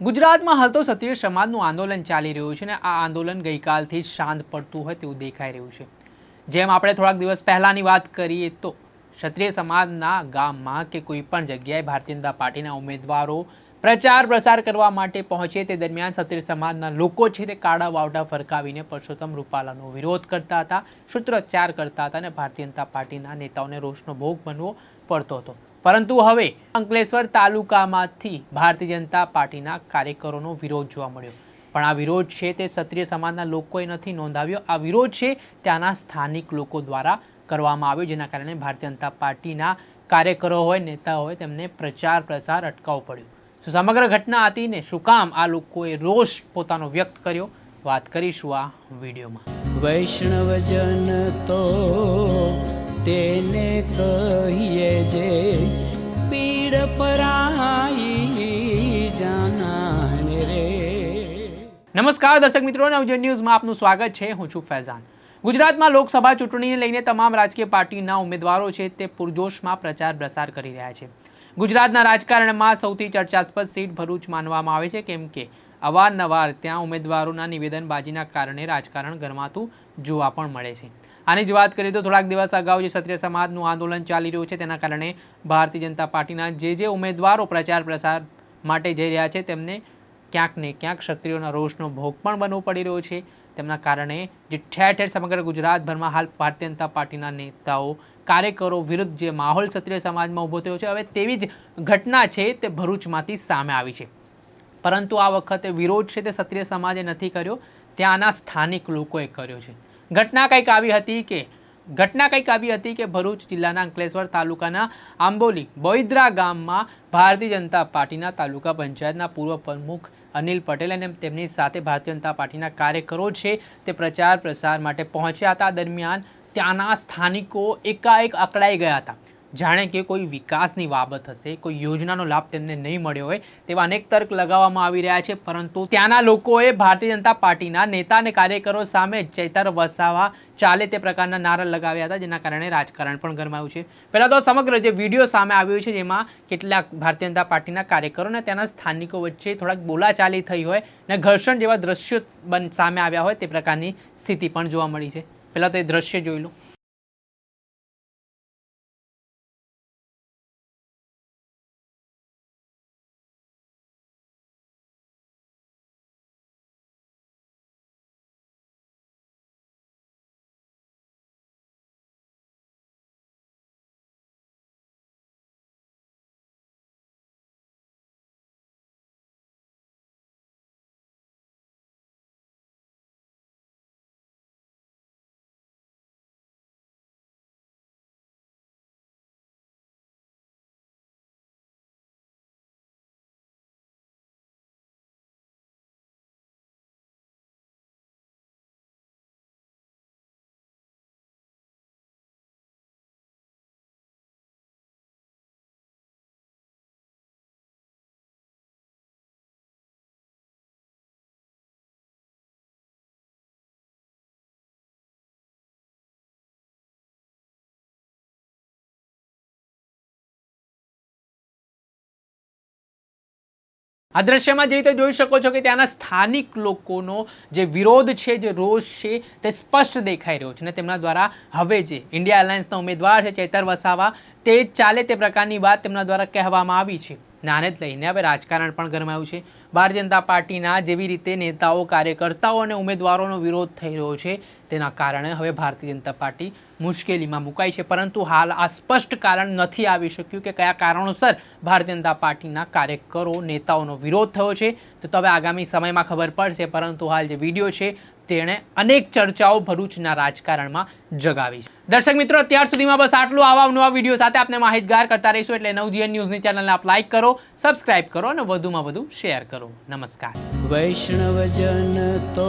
ગુજરાતમાં હાલ તો ક્ષત્રિય સમાજનું આંદોલન ચાલી રહ્યું છે અને આ આંદોલન ગઈકાલથી શાંત પડતું હોય તેવું દેખાઈ રહ્યું છે. જેમ આપણે થોડાક દિવસ પહેલાંની વાત કરીએ તો ક્ષત્રિય સમાજના ગામમાં કે કોઈ પણ જગ્યાએ ભારતીય જનતા પાર્ટીના ઉમેદવારો પ્રચાર પ્રસાર કરવા માટે પહોંચે તે દરમિયાન ક્ષત્રિય સમાજના લોકો છે તે કાળા વાવડા ફરકાવીને પરસોત્તમ રૂપાલાનો વિરોધ કરતા હતા, સૂત્રોચ્ચાર કરતા હતા અને ભારતીય જનતા પાર્ટીના નેતાઓને રોષનો ભોગ બનવો પડતો હતો. પરંતુ હવે અંકલેશ્વર તાલુકામાંથી ભારતીય જનતા પાર્ટીના કાર્યકરોનો વિરોધ જોવા મળ્યો. પણ આ વિરોધ છે તે ક્ષત્રિય સમાજના લોકોએ નથી નોંધાવ્યો. આ વિરોધ છે ત્યાંના સ્થાનિક લોકો દ્વારા કરવામાં આવ્યો, જેના કારણે ભારતીય જનતા પાર્ટીના કાર્યકરો હોય, નેતા હોય, તેમને પ્રચાર પ્રસાર અટકાવવો પડ્યો. તો સમગ્ર ઘટના હતી ને શું કામ આ લોકોએ રોષ પોતાનો વ્યક્ત કર્યો? વાત કરીશું આ વિડીયોમાં. વૈષ્ણવજન તો તેને કહીએ જે નમસ્કાર દર્શક મિત્રો નવજન ન્યૂઝમાં આપનું સ્વાગત છે. હું છું ફૈઝાન. ગુજરાતમાં લોકસભા ચૂંટણીને લઈને તમામ રાજકીય પાર્ટીના ઉમેદવારો છે તે પૂરજોશમાં પ્રચાર પ્રસાર કરી રહ્યા છે. ગુજરાતના રાજકારણમાં સૌથી ચર્ચાસ્પદ સીટ ભરૂચ માનવામાં આવે છે. કેમ કે અવારનવાર ત્યાં ઉમેદવારોના નિવેદનબાજીના કારણે રાજકારણ ગરમાતું જોવા પણ મળે છે. આની જ વાત કરીએ તો થોડાક દિવસ અગાઉ જે ક્ષત્રિય સમાજનું આંદોલન ચાલી રહ્યું છે, તેના કારણે ભારતીય જનતા પાર્ટીના જે જે ઉમેદવારો પ્રચાર પ્રસાર માટે જઈ રહ્યા છે, તેમને ક્યાંક ને ક્યાંક ક્ષત્રિયોના રોષનો ભોગ પણ બનવો પડી રહ્યો છે. તેમના કારણે જે ઠેર ઠેર સમગ્ર ગુજરાતભરમાં હાલ ભારતીય જનતા પાર્ટીના નેતાઓ, કાર્યકરો વિરુદ્ધ જે માહોલ ક્ષત્રિય સમાજમાં ઊભો થયો છે, હવે તેવી જ ઘટના છે તે ભરૂચમાંથી સામે આવી છે. પરંતુ આ વખતે વિરોધ છે તે ક્ષત્રિય સમાજે નથી કર્યો ત્યાંના સ્થાનિક લોકોએ કર્યો છે. ઘટના કંઈક આવી હતી કે, ઘટના કંઈક આવી હતી કે ભરૂચ જિલ્લાના અંકલેશ્વર તાલુકાના આંબોલી બોઈદ્રા ગામમાં ભારતીય જનતા પાર્ટીના તાલુકા પંચાયતના પૂર્વ પ્રમુખ અનિલ પટેલ અને તેમની સાથે ભારતીય જનતા પાર્ટીના કાર્યકરો છે તે પ્રચાર પ્રસાર માટે પહોંચ્યા હતા. દરમિયાન ત્યાંના સ્થાનિકો એકાએક અકળાઈ ગયા હતા. જાણે કે કોઈ વિકાસની બાબત હશે, કોઈ યોજનાનો લાભ તેમને નહીં મળ્યો હોય, તેવા અનેક તર્ક લગાવવામાં આવી રહ્યા છે. પરંતુ ત્યાંના લોકોએ ભારતીય જનતા પાર્ટીના નેતા અને કાર્યકરો સામે ચૈતર વસાવા ચાલે તે પ્રકારના નારા લગાવ્યા હતા, જેના કારણે રાજકારણ પણ ગરમાયું છે. પહેલાં તો સમગ્ર જે વીડિયો સામે આવ્યો છે, જેમાં કેટલાક ભારતીય જનતા પાર્ટીના કાર્યકરો અને ત્યાંના સ્થાનિકો વચ્ચે થોડાક બોલાચાલી થઈ હોય અને ઘર્ષણ જેવા દ્રશ્યો સામે આવ્યા હોય તે પ્રકારની સ્થિતિ પણ જોવા મળી છે. પહેલાં તો એ દ્રશ્ય જોઈ લો. આ દ્રશ્યમાં જે રીતે જોઈ શકો છો કે ત્યાંના સ્થાનિક લોકોનો જે વિરોધ છે, જે રોષ છે, તે સ્પષ્ટ દેખાઈ રહ્યો છે અને તેમના દ્વારા હવે જે ઇન્ડિયા એલાયન્સના ઉમેદવાર છે, ચેતર વસાવા, તે ચાલે તે પ્રકારની વાત તેમના દ્વારા કહેવામાં આવી છે. નાને જ લઈને હવે રાજકારણ પણ ગરમાયું છે. ભારતીય જનતા પાર્ટીના જેવી રીતે નેતાઓ, કાર્યકર્તાઓ અને ઉમેદવારોનો વિરોધ થઈ રહ્યો છે. તેના કારણે હવે ભારતીય જનતા પાર્ટી મુશ્કેલીમાં મુકાઈ છે. પરંતુ હાલ આ સ્પષ્ટ કારણ નથી આવી શક્યું કે કયા કારણોસર ભારતીય જનતા પાર્ટીના કાર્યકરો, નેતાઓનો વિરોધ થયો છે. તો હવે આગામી સમયમાં ખબર પડશે, પરંતુ હાલ જે વીડિયો છે તેણે અનેક ચર્ચાઓ ભરૂચના રાજકારણમાં જગાવી છે. દર્શક મિત્રો, અત્યાર સુધીમાં બસ આટલું. આવા નવા વીડિયો સાથે આપણે માહિતગાર કરતા રહીશું એટલે નવજીએન ન્યૂઝની ચેનલને આપ લાઇક કરો, સબસ્ક્રાઇબ કરો અને વધુમાં વધુ શેર કરો. નમસ્કાર. વૈષ્ણવજન તો